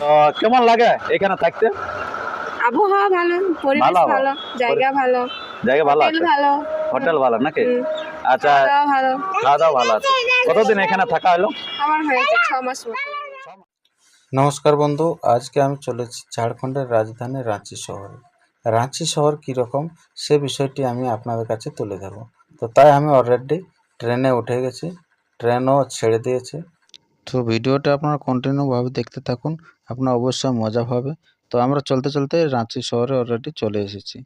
তো কেমন লাগে এখানে থাকতে? আবহাওয়া ভালো পরিবেশ ভালো জায়গা ভালো জায়গা ভালো হোটেল আছে? ভালো। হোটেল ভালো নাকি? আচ্ছা খাওয়া দাওয়া ভালো। খাওয়া ভালো আছে। কতদিন এখানে থাকা হলো? আমার হয়েছে ছ মাস মতো। নমস্কার বন্ধু আজকে আমি চলেছি ঝাড়খণ্ডের রাজধানী রাঁচি শহরে। রাঁচি শহর কীরকম সে বিষয়টি আমি আপনাদের কাছে তুলে ধরবো। তো তাই আমি অলরেডি ট্রেনে উঠে গেছি। ট্রেনও ছেড়ে দিয়েছে। তো ভিডিওটা আপনারা কন্টিনিউভাবে দেখতে থাকুন আপনার অবশ্যই মজা পাবে। তো আমরা চলতে চলতে রাঁচি শহরে অলরেডি চলে এসেছি।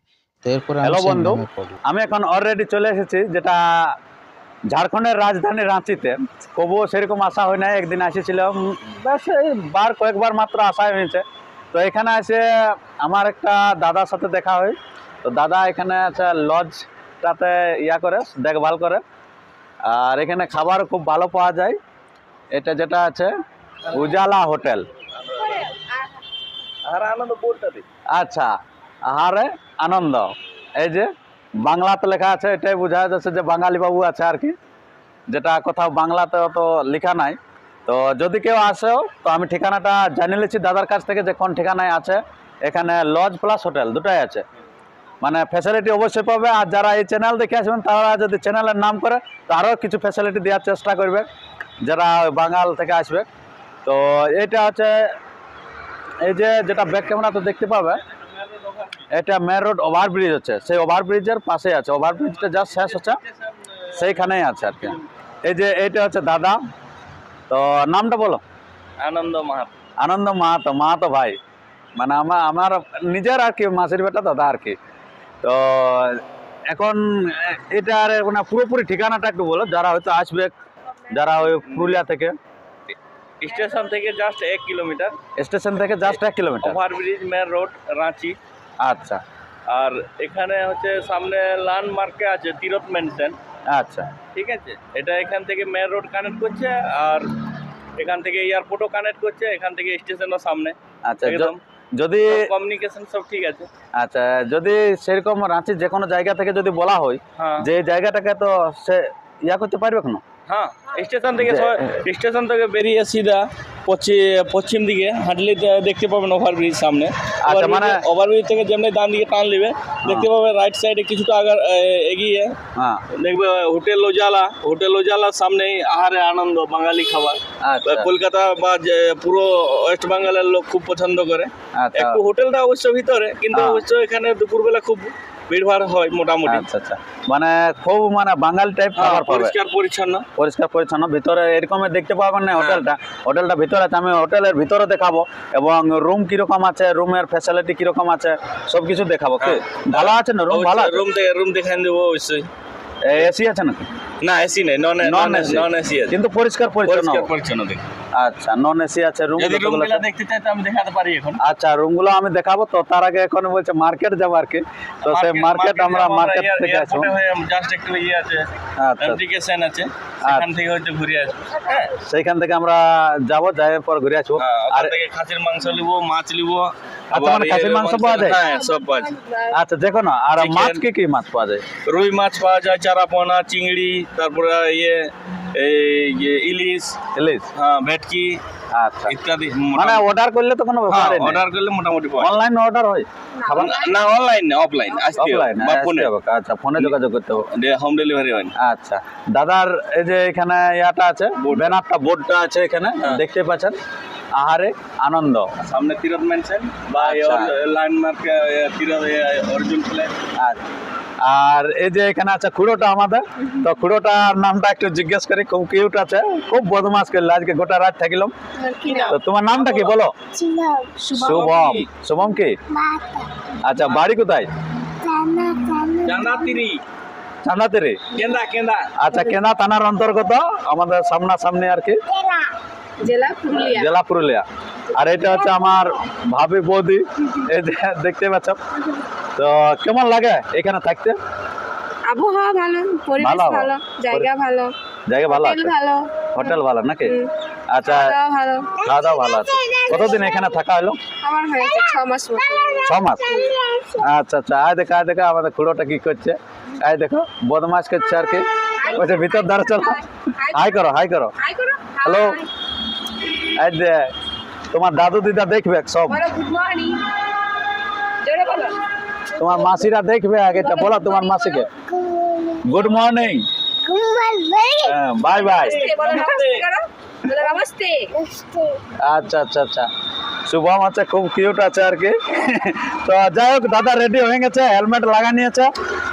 তো এরপরে আমি Hello বন্ধু। আমি এখন অলরেডি চলে এসেছি যেটা ঝাড়খণ্ডের রাজধানী রাঁচিতে। কবুও সেরকম আসা হয় না একদিন এসেছিলাম বেশ এই বার কয়েকবার মাত্র আসা হয়েছে। তো এখানে এসে আমার একটা দাদার সাথে দেখা হয়। তো দাদা এখানে আছে লজটাতে ইয়া করে দেখভাল করে। আর এখানে খাবার খুব ভালো পাওয়া যায়। এটা যেটা আছে উজালা হোটেল। আচ্ছা আহারে আনন্দ। এই যে বাংলাতে লেখা আছে এটাই বোঝা যাচ্ছে যে বাঙালি বাবু আছে আর কি। যেটা কোথাও বাংলাতে অত লেখা নাই। তো যদি কেউ আসেও তো আমি ঠিকানাটা জানিয়ে নিচ্ছি দাদার কাছ থেকে যে কোন ঠিকানায় আছে। এখানে লজ প্লাস হোটেল দুটাই আছে। মানে ফ্যাসিলিটি অবশ্যই পাবে। আর যারা এই চ্যানেল দেখে আসবেন তারা যদি চ্যানেলের নাম করে তো আরও কিছু ফ্যাসিলিটি দেওয়ার চেষ্টা করবে। যারা বাঙাল থেকে আসবে তো এটা হচ্ছে এই যে যেটা ব্যাক ক্যামেরা তো দেখতে পাবে এটা মেন রোড ওভারব্রিজ হচ্ছে। সেই ওভারব্রিজের পাশে আছে। ওভারব্রিজটা যা শেষ হচ্ছে। সেইখানেই আছে আর কি। এই যে এইটা হচ্ছে দাদা। তো নামটা বলো। আনন্দ মাহাত। আনন্দ মাহাতো মাহাতো ভাই। মানে আমার আমার নিজের আর কি মাসির বেটা দাদা আর কি। তো এখন এটা আর মানে পুরোপুরি ঠিকানাটা একটু বলো। যারা হয়তো আসবে যারা ওই পুরুলিয়া থেকে। স্টেশন থেকে জাস্ট এক কিলোমিটার। স্টেশন থেকে জাস্ট এক kilometre. Overbridge main road Ranchi. আচ্ছা। আর এখানে হচ্ছে সামনে ল্যান্ডমার্কে আছে তিরথ মেনশন আচ্ছা। ঠিক আছে? এটা এখান থেকে মেন রোড কানেক্ট করছে আর এখান থেকে এয়ারপোর্টও কানেক্ট করছে এখান থেকে স্টেশনও সামনে। আচ্ছা একদম। যদি কমিউনিকেশন সব ঠিক আছে। আচ্ছা যদি সেরকম রাঁচির যে কোনো জায়গা থেকে যদি বলা হয় হ্যাঁ। যে জায়গাটাকে তো সে ইয়া করতে পারবে কেন? হ্যাঁ স্টেশন থেকে স্টেশন থেকে বেরিয়ে সিধা পশ্চিম দিকে হাঁটলে দেখতে পাবেন ওভারব্রিজ সামনে। আচ্ছা, মানে- ওভারব্রিজ থেকে যেমনি ডান দিকে টান নেবে দেখতে পাবে রাইট সাইডে কিছুটা আগার এগিয়ে। হ্যাঁ। দেখবে হোটেল ওজালা। হোটেল ওজালার সামনেই আহারে আনন্দ বাঙালি খাবার। আচ্ছা। কলকাতা বা পুরো ওয়েস্ট বেঙ্গলের লোক খুব পছন্দ করে। আচ্ছা। একটু হোটেলটা অবশ্য ভিতরে কিন্তু হ্যাঁ। অবশ্য এখানে দুপুরবেলা খুব ভিড়ভাড় হয় মোটামুটি। আচ্ছা আচ্ছা। মানে খুব মানে বাঙালি টাইপ হ্যাঁ, খাবার পাবে। পরিষ্কার পরিচ্ছন্ন। পরিষ্কার পরিচ্ছন্ন। ভিতরে দেখতে পাবেন না হোটেলটা। হোটেলটা ভিতরে আছে আমি হোটেলের ভিতরে দেখাবো এবং রুম কীরকম আছে রুমের ফ্যাসিলিটি কীরকম আছে সব কিছু দেখাবো ভালো আছে না? রুম ভালো রুম রুম দেখাই দেবো অবশ্যই। এসি আছে নাকি? না এসি নেই নন নন এসি নন এসি আছে কিন্তু পরিষ্কার পরিচ্ছন্ন। পরিষ্কার পরিচ্ছন্ন আচ্ছা নন এসি আছে রুম যদি রুমগুলো দেখতে চাই তো আমি দেখাতে পারি এখন। আচ্ছা রুমগুলো আমি দেখাবো তো তার আগে এখন বলছে মার্কেট যাব আর কি। তো সেই মার্কেট আমরা মার্কেট থেকে আসব। জাস্ট একটু ইয়ে আছে আচ্ছা। আছে সেখান থেকে হয়তো ঘুরে আসব হ্যাঁ। সেইখান থেকে আমরা যাব যাই পর ঘুরে আসব। হ্যাঁ, আর থেকে খাসির মাংস নিব মাছ নিব আচ্ছা, মানে খাসির মাংস পাওয়া যায়? হ্যাঁ সব পাওয়া যায়। আচ্ছা দেখো না আর মাছ কি কি মাছ পাওয়া যায়? রুই মাছ পাওয়া যায় চারা পোনা চিংড়ি তারপরে ইয়ে এই ইয়ে ইলিশ ইলিশ? হ্যাঁ ভেটকি আচ্ছা। ইত্যাদি মানে অর্ডার করলে তো কোনো ব্যাপার নেই। অর্ডার করলে মোটামুটি অনলাইন অর্ডার হয়? খাবার না অনলাইন না অফলাইন আসতে হবে অফলাইন বা ফোনে আচ্ছা ফোনে যোগাযোগ করতে হবে। হোম ডেলিভারি হয়। আচ্ছা। দাদার এই যে এখানে ইয়াটা আছে ব্যানারটা বোর্ডটা আছে এখানে হ্যাঁ। দেখতে পাচ্ছেন? আহারে আনন্দ। সামনে তিরথ মেনশন বা আচ্ছা। ল্যান্ডমার্ক অর্জুন প্লে আচ্ছা। আর এই যে এখানে আছে খুড়োটা আমাদের তো খুড়োটার নামটা একটু জিজ্ঞেস করি খুব কিউট আছে খুব বদমাস করল আজকে গোটা রাত থাকিলাম। তো তোমার নামটা কি বলো? শুভম শুভম কি? আচ্ছা বাড়ি কোথায়? চান্দাতেরে কেন্দা কেন্দা। আচ্ছা কেনা থানার অন্তর্গত আমাদের সামনাসামনি আর কি। জেলা পুরুলিয়া। জেলা পুরুলিয়া। আর এটা হচ্ছে আমার ভাবি বৌদি এই যে দেখতে পাচ্ছ। তো কেমন লাগে এখানে থাকতে? আবহাওয়া ভালো পরিবেশ ভালো জায়গা ভালো জায়গা ভালো আছে? ভালো। হোটেল ভালো নাকি? আচ্ছা ভালো। খাওয়া দাওয়া ভালো আছে। কতদিন এখানে থাকা হলো? আমার হয়েছে ছ মাস ছ মাস আচ্ছা আচ্ছা। আয় দেখো আয় দেখো আমাদের খুড়োটা কি করছে। আয় দেখো বদমাস করছে আর কি। ওইটা ভিতর দ্বারা চলো। হাই করো হাই করো। হ্যালো? এই যে তোমার দাদু দিদা দেখবে সব। Good morning. তোমার মাসিরা দেখবে আগে এটা বলো তোমার মাসিকে। গুড মর্নিং বাই বাই আচ্ছা আচ্ছা আচ্ছা। শুভম আছে খুব কিউট আছে আর কি। তো যাই হোক দাদা রেডি হয়ে গেছে হেলমেট লাগা নিয়েছে।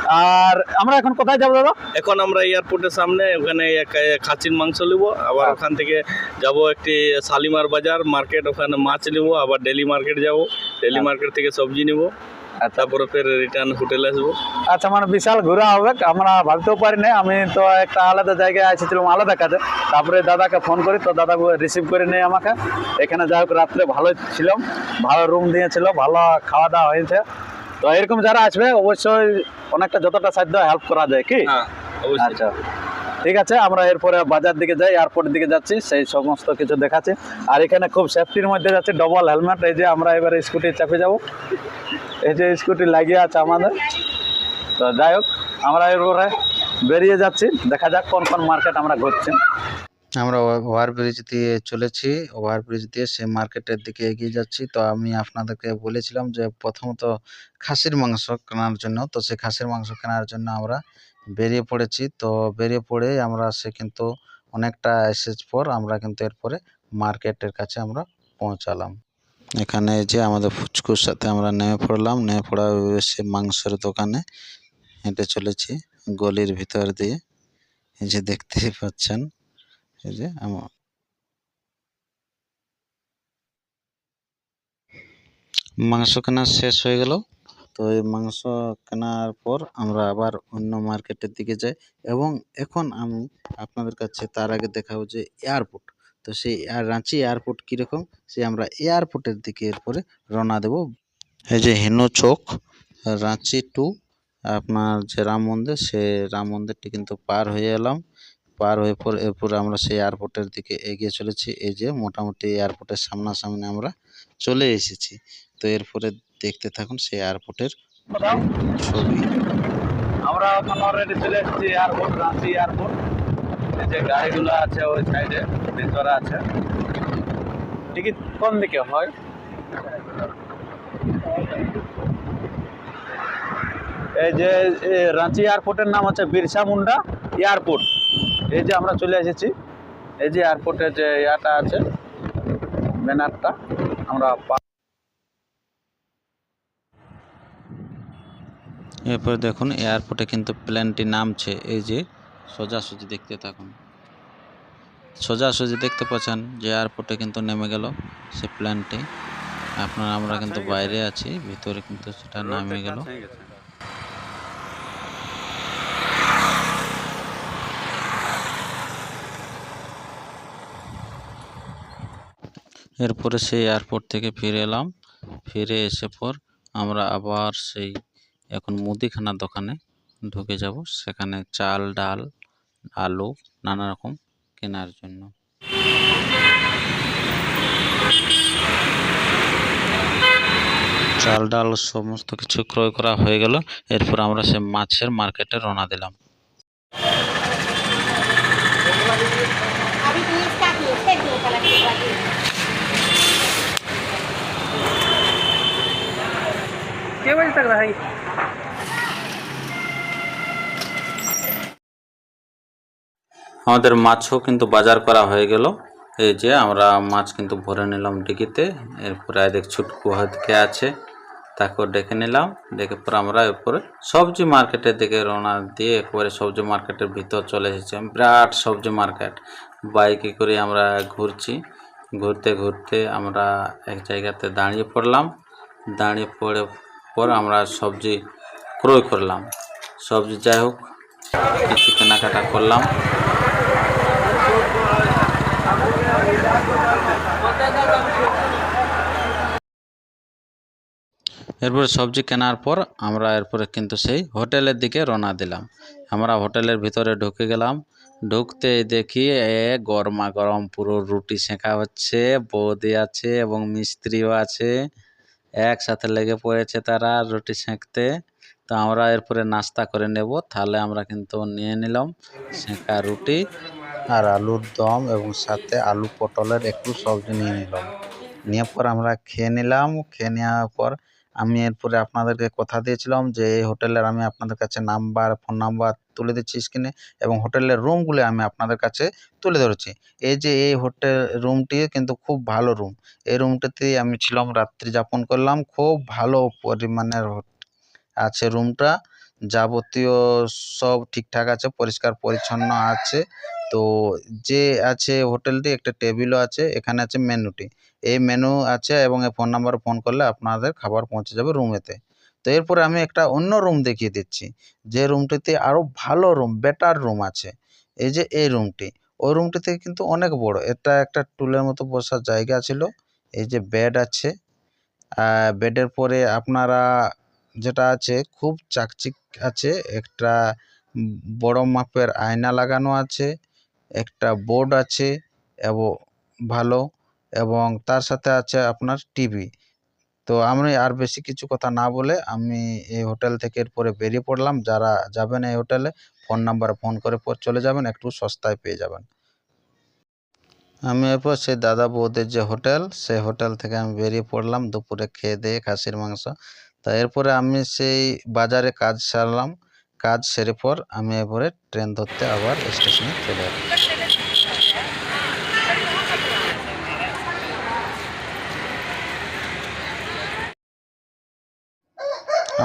আর আমরা এখন কোথায় যাব দাদা? এখন আমরা এয়ারপোর্টের সামনে ওখানে এক- খাসির মাংস নেব। আবার ওখান থেকে যাব একটি শালিমার বাজার মার্কেট ওখানে মাছ নেব আবার ডেলি মার্কেট যাব। ডেলি মার্কেট থেকে সবজি নেব। আচ্ছা তারপরে ফের রিটার্ন হোটেলে আসব। আচ্ছা মানে বিশাল ঘোরা হবে। আমরা ভাবতেও পারি না আমি তো একটা আলাদা জায়গায় এসেছিলাম আলাদা কাজে। তারপরে দাদাকে ফোন করি তো দাদা রিসিভ করে নেই আমাকে। এখানে যাই হোক রাত্রে ভালো ছিলাম ভালো রুম দিয়েছিল ভালো খাওয়া দাওয়া হয়েছে। তো এরকম যারা আসবে অবশ্যই অনেকটা যতটা সাধ্য হেল্প করা যায় কি? হ্যাঁ আচ্ছা ঠিক আছে আমরা এরপরে বাজার দিকে যাই এয়ারপোর্টের দিকে যাচ্ছি সেই সমস্ত কিছু দেখাচ্ছি। আর এখানে খুব সেফটির মধ্যে যাচ্ছে ডবল হেলমেট এই যে আমরা এবারে স্কুটি চাপে যাব। এই যে স্কুটি লাগিয়ে আছে আমাদের। তো যাই হোক, আমরা এরপরে বেরিয়ে যাচ্ছি। দেখা যাক কোন কোন মার্কেট আমরা ঘুরছি। আমরা ওভারব্রিজ দিয়ে চলেছি। ওভারব্রিজ দিয়ে সেই মার্কেটের দিকে এগিয়ে যাচ্ছি। তো আমি আপনাদেরকে বলেছিলাম যে প্রথমত খাসির মাংস কেনার জন্য। তো সেই খাসির মাংস কেনার জন্য আমরা বেরিয়ে পড়েছি। তো বেরিয়ে পড়ে আমরা সে কিন্তু অনেকটা এসেজ পর আমরা কিন্তু এরপরে মার্কেটের কাছে আমরা পৌঁছালাম। এখানে যে আমাদের ফুচকুর সাথে আমরা নেমে পড়লাম, নেমে পড়া সে মাংসের দোকানে হেঁটে চলেছি গলির ভিতর দিয়ে। এই যে দেখতেই পাচ্ছেন, এই যে আমার মাংস কেনা শেষ হয়ে গেল। তো এই মাংস কেনার পর আমরা আবার অন্য মার্কেটের দিকে যাই এবং এখন আমি আপনাদের কাছে তার আগে দেখাবো যে এয়ারপোর্ট। তো সেই এয়ার রাঁচি এয়ারপোর্ট কীরকম সে আমরা এয়ারপোর্টের দিকে এরপরে রওনা দেব। এই যে হেনু চোখ রাঁচি টু আপনার যে রাম মন্দির, সে রাম মন্দিরটি কিন্তু পার হয়ে এলাম। পার হয়ে পর এরপর আমরা সেই এয়ারপোর্টের দিকে এগিয়ে চলেছি। এই যে মোটামুটি এয়ারপোর্টের সামনাসামনি আমরা চলে এসেছি। তো এরপরে দেখতে থাকুন সেই এয়ারপোর্টের ছবি। আমরা অলরেডি চলে এসেছি এয়ারপোর্ট রাঁচি এয়ারপোর্ট যে গাড়িগুলো আছে ওই সাইডে ভিতরে আছে। টিকিট কোন দিকে হয়? এই যে রাঁচি এয়ারপোর্টের নাম হচ্ছে বিরসা মুন্ডা এয়ারপোর্ট এই যে আমরা চলে এসেছি। এই যে এয়ারপোর্টে যে ইয়াটা আছে ব্যানারটা আমরা এরপর দেখুন এয়ারপোর্টে কিন্তু প্লেনটি নামছে। এই যে সোজাসুজি দেখতে থাকুন। সোজাসুজি দেখতে পাচ্ছেন যে এয়ারপোর্টে কিন্তু নেমে গেল সে প্ল্যানটি আপনারা আমরা কিন্তু বাইরে আছি ভিতরে কিন্তু সেটা নামে গেল। এরপরে সেই এয়ারপোর্ট থেকে ফিরে এলাম। ফিরে এসে পর আমরা আবার সেই এখন মুদিখানার দোকানে ঢুকে যাব। সেখানে চাল ডাল আলু, নানা রকম কেনার জন্য। চাল, ডাল সমস্ত কিছু ক্রয় করা হয়ে গেল। এরপর আমরা সে মাছের মার্কেটে রওনা দিলাম। কে বাজে থাকবে ভাই? আমাদের মাছও কিন্তু বাজার করা হয়ে গেল। এই যে আমরা মাছ কিন্তু ভরে নিলাম ডিকিতে এরপরে দেখ ছুটকু হয়ে আছে, তাকেও ডেকে নিলাম। ডেকে পরে আমরা এরপরে সবজি মার্কেটের দিকে রওনা দিয়ে একবারে সবজি মার্কেটের ভিতর চলে এসেছি। বিরাট সবজি মার্কেট বাইকে করে আমরা ঘুরছি। ঘুরতে ঘুরতে আমরা এক জায়গাতে দাঁড়িয়ে পড়লাম। দাঁড়িয়ে পড়ে পর আমরা সবজি ক্রয় করলাম। সবজি যাই হোক, কিছু কেনাকাটা করলাম। এরপরে সবজি কেনার পর আমরা এরপরে কিন্তু সেই হোটেলের দিকে রওনা দিলাম। আমরা হোটেলের ভিতরে ঢুকে গেলাম। ঢুকতে দেখি এ গরমা গরম পুরো রুটি সেঁকা হচ্ছে, বৌদি আছে এবং মিস্ত্রিও আছে। একসাথে লেগে পড়েছে তারা রুটি সেঁকতে। তো আমরা এরপরে নাস্তা করে নেব। তাহলে আমরা কিন্তু নিয়ে নিলাম সেঁকা রুটি আর আলুর দম এবং সাথে আলু পটলের একটু সবজি নিয়ে নিলাম। নিয়ে পর আমরা খেয়ে নিলাম। খেয়ে নেওয়ার পর আমি এরপরে আপনাদেরকে কথা দিয়েছিলাম যে এই হোটেলের আমি আপনাদের কাছে নাম্বার, ফোন নাম্বার তুলে দিচ্ছি স্ক্রিনে এবং হোটেলের রুমগুলি আমি আপনাদের কাছে তুলে ধরেছি। এই যে এই হোটেল রুমটি কিন্তু খুব ভালো রুম এই রুমটাতে আমি ছিলাম, রাত্রি যাপন করলাম। খুব ভালো পরিমাণের আছে রুমটা যাবতীয় সব ঠিকঠাক আছে, পরিষ্কার পরিচ্ছন্ন আছে। তো যে আছে হোটেলটি, একটা টেবিলও আছে, এখানে আছে মেনুটি। এই মেনু আছে এবং এই ফোন নাম্বারে ফোন করলে আপনাদের খাবার পৌঁছে যাবে রুমেতে তো এরপরে আমি একটা অন্য রুম দেখিয়ে দিচ্ছি। যে রুমটিতে আরও ভালো রুম বেটার রুম আছে। এই যে এই রুমটি ওই রুমটি থেকে কিন্তু অনেক বড়। এটা একটা টুলের মতো বসার জায়গা ছিল। এই যে বেড আছে। বেডের পরে আপনারা যেটা আছে খুব চাকচিক আছে, একটা বড় মাপের আয়না লাগানো আছে, একটা বোর্ড আছে এবং, ভালো এবং তার সাথে আছে আপনার টিভি। তো আমি আর বেশি কিছু কথা না বলে আমি এই হোটেল থেকে এরপরে বেরিয়ে পড়লাম। যারা যাবেন এই হোটেলে ফোন নাম্বারে ফোন করে চলে যাবেন, একটু সস্তায় পেয়ে যাবেন। আমি এরপর সেই দাদা বৌদের যে হোটেল, সেই হোটেল থেকে আমি বেরিয়ে পড়লাম। দুপুরে খেয়ে দিয়ে খাসির মাংস তা এরপরে আমি সেই বাজারে কাজ সারলাম। কাজ সেরে পর আমি এরপরে ট্রেন ধরতে আবার স্টেশনে চলে এলাম।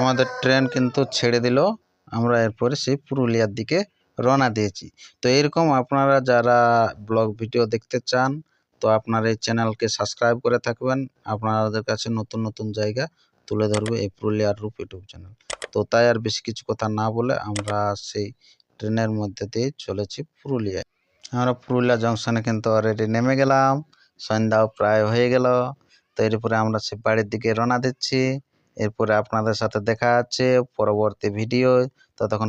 আমাদের ট্রেন কিন্তু ছেড়ে দিল। আমরা এরপরে সেই পুরুলিয়ার দিকে রওনা দিয়েছি। তো এরকম আপনারা যারা ব্লগ ভিডিও দেখতে চান, তো আপনারা এই চ্যানেলকে সাবস্ক্রাইব করে থাকবেন। আপনাদের কাছে নতুন নতুন জায়গা তুলে ধরবে এই পুরুলিয়ার রূপ ইউটিউব চ্যানেল। তো তাই আর বেশি কিছু কথা না বলে আমরা সেই ট্রেনের মধ্যে দিয়ে চলেছি পুরুলিয়ায়। আমরা পুরুলিয়া জংশনে কিন্তু অলরেডি নেমে গেলাম, সন্ধ্যাও প্রায় হয়ে গেল। তো এরপরে আমরা সে বাড়ির দিকে রওনা দিচ্ছি। এরপরে আপনাদের সাথে দেখা আছে পরবর্তী ভিডিও ততক্ষণ